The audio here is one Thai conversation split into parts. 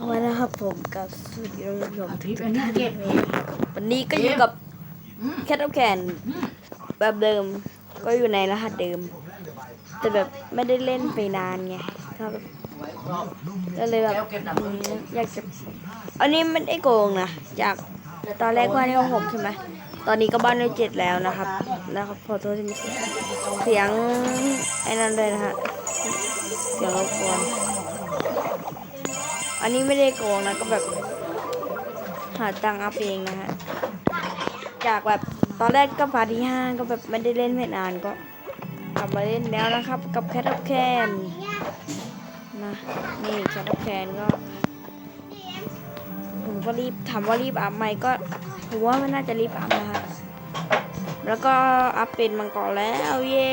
เอาไว้นะครับผมกับสวัสดีท่านผู้ชมทุกอันนี้ท่านเก็บวันนี้ก็อยู่กับอืมแคทแคนแบบเดิมก็อยู่ในรหัสเดิม แต่แบบไม่ได้เล่นไปนานไงก็แบบก็เลยแบบแก้วเก็บดับอืมอยากจะอันนี้ไม่ได้โกงนะจากตอนแรกบ้านเลขหกใช่ไหมตอนนี้ก็บ้านเลขเจ็ดแล้วนะครับนะครับขอโทษที่มีเสียงเสียงไอ้นั่นเลยนะฮะเสียงรบกวน อันนี้ไม่ได้โกงนะก็แบบ หาตังค์อัพเองนะฮะจากแบบตอนแรกก็พาที่ห้าก็แบบไม่ได้เล่นไม่นานก็กลับมาเล่นแล้วนะครับ กับแคทแคนนะนี่แคทแคนก็ผมก็รีบถามว่ารีบอัพไหมก็ผมว่ามันน่าจะรีบอัพนะฮะแล้วก็อัพเป็นมังกรแล้วเย้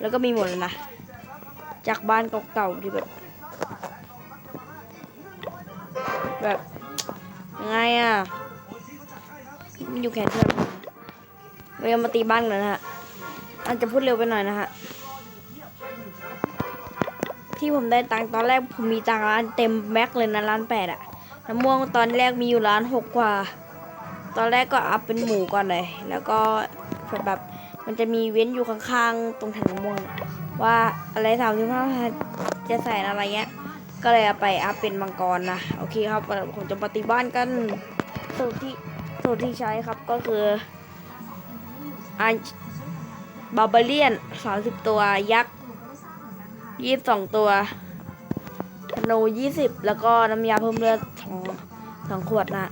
แล้วก็มีหมดเลยนะจากบ้านเก่าๆที่แบบ แบบยังไงอะมันอยู่แขนเพื่อนเรายังมาตีบ้านกันนะฮะอาจจะพูดเร็วไปหน่อยนะฮะที่ผมได้ตังค์ตอนแรกผมมีตังค์ร้านเต็มแม็กเลยนะร้านแปดอะน้ำม่วงตอนแรกมีอยู่ร้านหกกว่า ตอนแรกก็อัพเป็นหมูก่อนเลย แล้วก็แบบมันจะมีเว้นอยู่ข้างๆ ตรงแถวน้ำม่วงว่าอะไรสามสิบห้าจะใส่อะไรเงี้ย ก็เลยเอาไปอัพเป็นมังกรนะโอเคครับผมจะปฏิบ้านกันสูตรที่สูตรที่ใช้ครับก็คืออันบาบาเลียนสามสิบตัวยักษ์ยี่สิบสองตัวธนูยี่สิบแล้วก็น้ำยาเพิ่มเลือดสองสองขวดนะ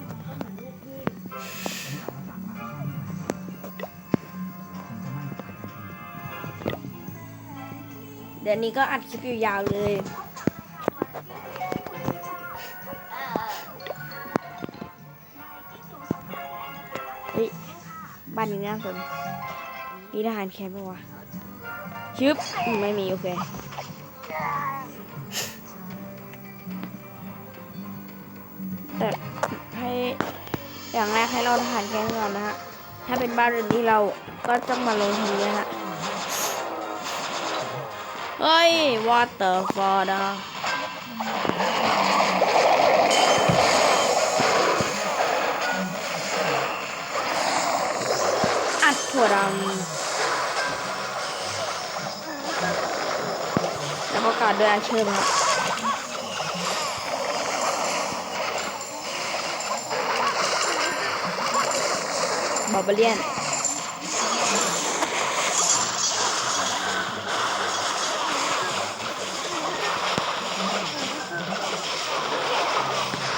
เดี๋ยวนี้ก็อัดคลิปอยู่ยาวเลยานนี้น่าสนมีทหารแคมป์ปะวะชึบไม่มี โอเค แต่ให้อย่างแรกให้เราทหารแคมป์ก่อนนะฮะ ถ้าเป็นบ้านอื่นที่เราก็ต้องมาลงทุนนะฮะ เฮ้ย what the fuck นะอัด ถั่วดำแล้วก็การด้วยอาเชิญครับบาบเลียน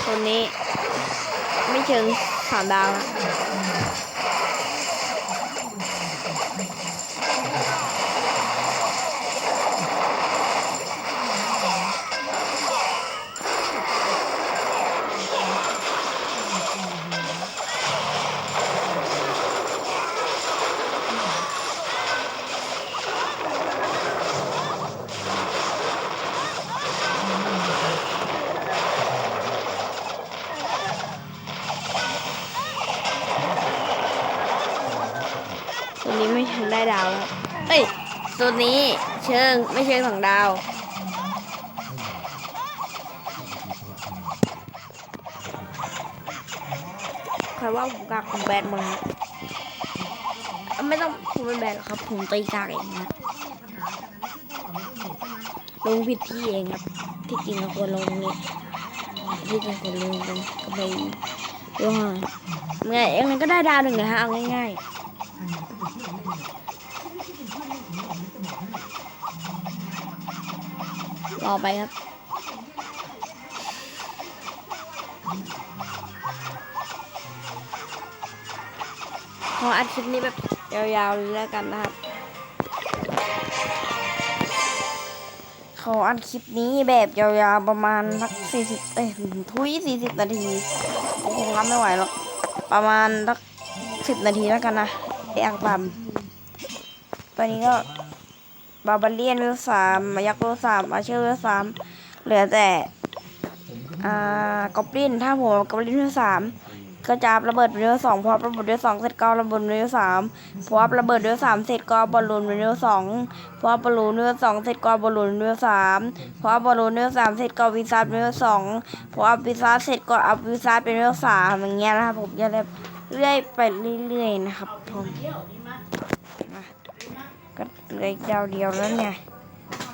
คนนี้ไม่เชิงสามดาวนะ ตัวนี้เชิงไม่เชิงสองดาว ใครว่าผมกากผมแบนมดแล้วอะไม่ต้องผมเป็นแบนหรอกครับ ผมตีกากเองนะลงผิดที่เองครับ ที่จริงควรลงนี้ที่จริงควรลงตรงก็ไปลงมาไงเองมันก็ได้ดาวหนึ่งนะฮะเอาง่ายๆ รอไปครับขออัดคลิปนี้แบบยาวๆเลยแล้วกันนะครับ ขออัดคลิปนี้แบบยาวๆประมาณสักสี่สิบเอ้ยทุยสี่สิบนาทีผมคงรับไม่ไหวหรอกประมาณสักสิบนาทีแล้วกันนะไอ้อักบัมตอนนี้ก็ บาบาเลียนเวลสามมายักษ์เวลสามอาเชอร์เวลสามเหลือแต่อ่ากอบลินถ้าผมกอบลินเวลสามก็จะระเบิดเวลสองพอระเบิดเวลสองเสร็จก็ระเบิดเวลสามพอระเบิดเวลสามเสร็จก็บอลลูนเวลสองพอบอลลูนเวลสองเสร็จก็บอลลูนเวลสามพอบอลลูนเวลสามเสร็จก็วิซาร์ดเวลสองพออัพวิซาร์เสร็จก็อัพวิซาร์เป็นเวลสามอย่างเงี้ยนะครับผมจะได้เรื่อยไปเรื่อยๆนะครับผม ก็เหลืออีกดาวเดียวแล้วเนี่ย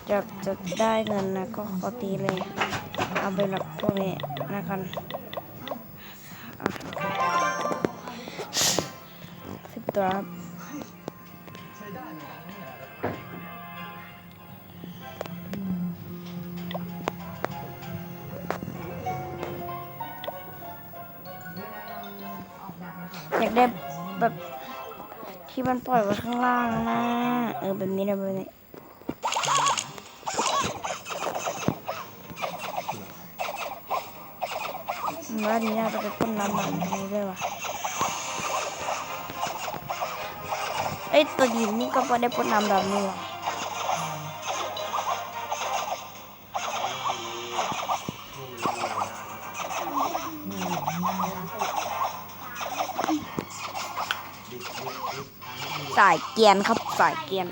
จะจะได้เงินนะก็ขอตีเลย เอาเป็นแบบพวกนี้นะครับอะสิบตัวครับอยากได้แบบ ที่มันปล่อยไว้ข้างล่างนะ เออแบบนี้นะแบบนี้ว่าดีน่าจะไปพ่นน้ำมันตรงนี้ด้วยวะไอ้ตัวดินนี่ก็ไม่ได้พ่นน้ำดำนี่ว่ะ สายเกียนครับสายเกียน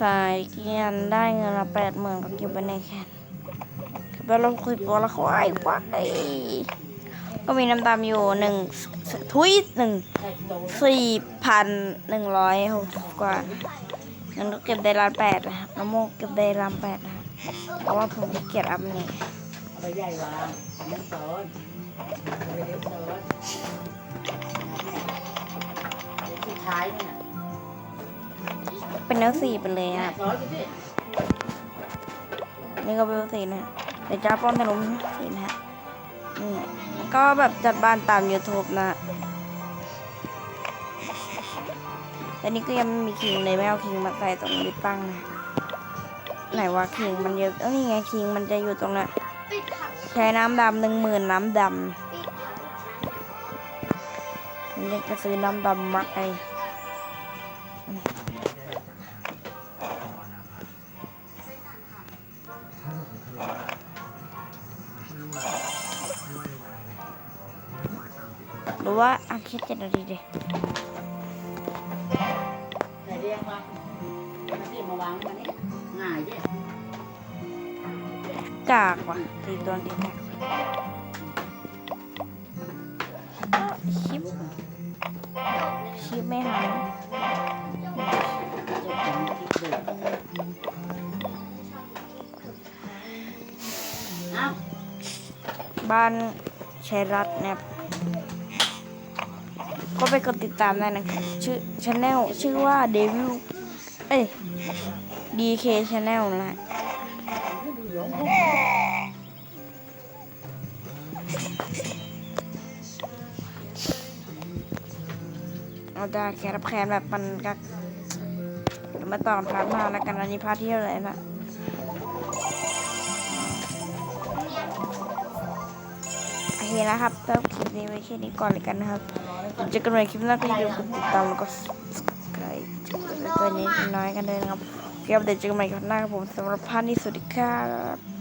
ขายเกียนได้เงินละแปดหมื่นก็เก็บไว้ในแคนเก็บไว้ลงคุยปอละควายวายก็มีน้ำตาลอยู่หนึ่งทุยหนึ่งสี่พันหนึ่งร้อยหกกว่าเงินก็เก็บได้ล้านแปดนะครับน้ำโมกเก็บได้ล้านแปดนะ เพราะว่าผมขี้เกียจอัพนี่ไปใหญ่วางน้ำซอสไปเลี้ยวซอสที่ท้ายนี่นะเป็นเนื้อสี่ไปเลยครับ ซอสดูสินี่ก็เป็นเนื้อสี่นะฮะเดี๋ยวจะป้อนขนมสี่นะฮะนี่ก็แบบจัดบ้านตาม YouTube นะแต่นี่ก็ยังไม่มีคิงเลยไม่เอาคิงมาใส่ตรงลิปตั้งนะ ไหนว่าคิงมันเยอะเอ้ยนี่ไงคิงมันจะอยู่ตรงนั้นใช้น้ำดำหนึ่งหมื่นน้ำดำผมอยากจะซื้อน้ำดำมากเลยหรือว่าอะแค่เจ็ดนาทีเดียวไหนเรียกว่ามาที่มาวางมานี่ง่ายดิกากว่ะตีตัวตีกากชิปชิปไม่หายเจ้าของคิดดูเอ้าบ้านชัยรัตน์นะครับก็ไปกดติดตามได้นะครับชื่อช n แนลชื่อว่าเดวิลเอ้ย DK Channel นะเอาได้แครับแคนแบบมันก็เดี๋ยวมาต่อพาร์ทมาแล้วกันอันนี้พาร์ทที่เท่าไหร่นะโอเคนะครับเริ่มคลิปนี้ไว้แค่นี้ก่อนเลยกันนะครับเจอกันใหม่คลิปหน้าก็อย่าลืมกดติดตามแล้วก็ subscribe ตัวนี้น้อยกันเลยนะครับ เดี๋ยวเดี๋ยวเจอกันใหม่คลิปหน้าครับผมสำหรับพาร์ทนี้สวัสดีครับ